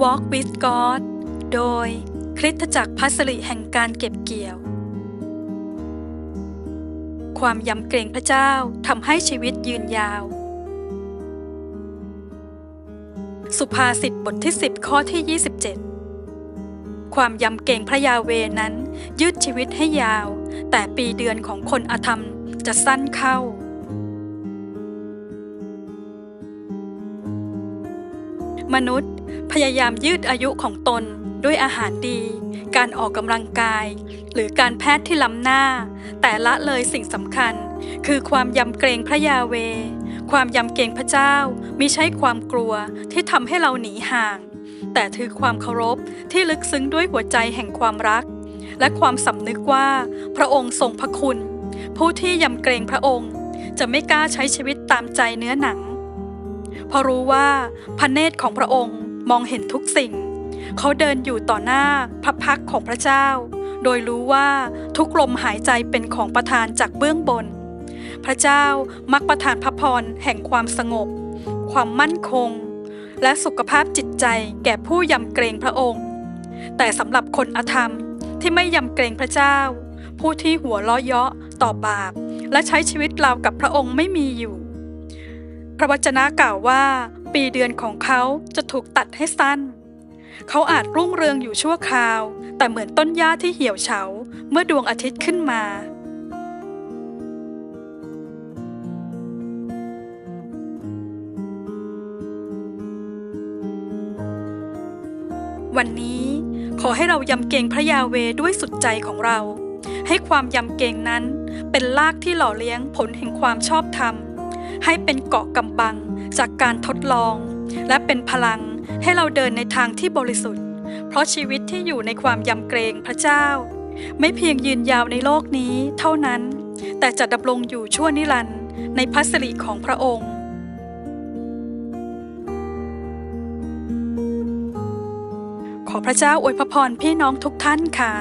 Walk with God โดยคริสตจักรพัสริแห่งการเก็บเกี่ยว ความยำเกรงพระเจ้าทำให้ชีวิตยืนยาว สุภาษิตบทที่ 10 ข้อที่ 27 ความยำเกรงพระยาเวนั้น ยืดชีวิตให้ยาว แต่ปีเดือนของคนอธรรมจะสั้นเข้า มนุษย์ พยายามยืดอายุของตนด้วยอาหารดี การออกกำลังกาย หรือการแพทย์ที่ล้ำหน้า แต่ละเลยสิ่งสำคัญ คือความยำเกรงพระยาเว ความยำเกรงพระเจ้ามิใช่ความกลัวที่ทำให้เราหนีห่าง แต่คือความเคารพที่ลึกซึ้งด้วยหัวใจแห่งความรัก และความสำนึกว่าพระองค์ทรงพระคุณ ผู้ที่ยำเกรงพระองค์ จะไม่กล้าใช้ชีวิตตามใจเนื้อหนัง เพราะรู้ว่าพระเนตรของพระองค์มองเห็นทุกสิ่ง เขาเดินอยู่ต่อหน้าพระพักของพระเจ้า โดยรู้ว่าทุกลมหายใจเป็นของประทานจากเบื้องบน พระเจ้ามักประทานพระพรแห่งความสงบ ความมั่นคง และสุขภาพจิตใจแก่ผู้ยำเกรงพระองค์ แต่สำหรับคนอธรรมที่ไม่ยำเกรงพระเจ้า ผู้ที่หัวล้อเยาะต่อบาป และใช้ชีวิตราวกับพระองค์ไม่มีอยู่ ระวจนะกล่าวว่า ปีเดือนของเขาจะถูกตัดให้สั้น เขาอาจรุ่งเรืองอยู่ชั่วคราว แต่เหมือนต้นหญ้าที่เหี่ยวเฉาเมื่อดวงอาทิตย์ขึ้นมา วันนี้ขอให้เรายำเกรงพระยาเวด้วยสุดใจของเรา ให้ความยำเกรงนั้นเป็นรากที่หล่อเลี้ยงผลแห่งความชอบธรรม ให้เป็นเกาะกำบังจากการทดลอง และเป็นพลังให้เราเดินในทางที่บริสุทธิ์ เพราะชีวิตที่อยู่ในความยำเกรงพระเจ้า ไม่เพียงยืนยาวในโลกนี้เท่านั้น แต่จะดำรงอยู่ชั่วนิรันดร์ในพระสิริของพระองค์ขอพระเจ้าอวยพรพี่น้องทุกท่านค่ะ